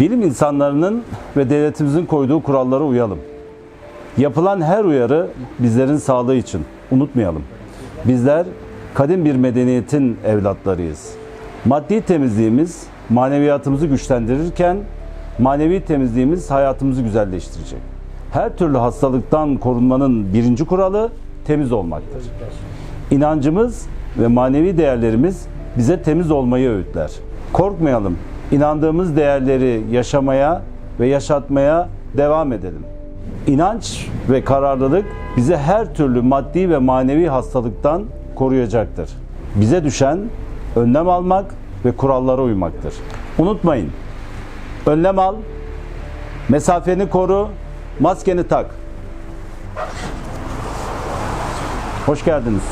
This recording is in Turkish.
Bilim insanlarının ve devletimizin koyduğu kurallara uyalım. Yapılan her uyarı bizlerin sağlığı için. Unutmayalım. Bizler kadim bir medeniyetin evlatlarıyız. Maddi temizliğimiz maneviyatımızı güçlendirirken manevi temizliğimiz hayatımızı güzelleştirecek. Her türlü hastalıktan korunmanın birinci kuralı temiz olmaktır. İnancımız ve manevi değerlerimiz bize temiz olmayı öğütler. Korkmayalım. İnandığımız değerleri yaşamaya ve yaşatmaya devam edelim. İnanç ve kararlılık bizi her türlü maddi ve manevi hastalıktan koruyacaktır. Bize düşen önlem almak ve kurallara uymaktır. Unutmayın. Önlem al, mesafeni koru, maskeni tak. Hoş geldiniz.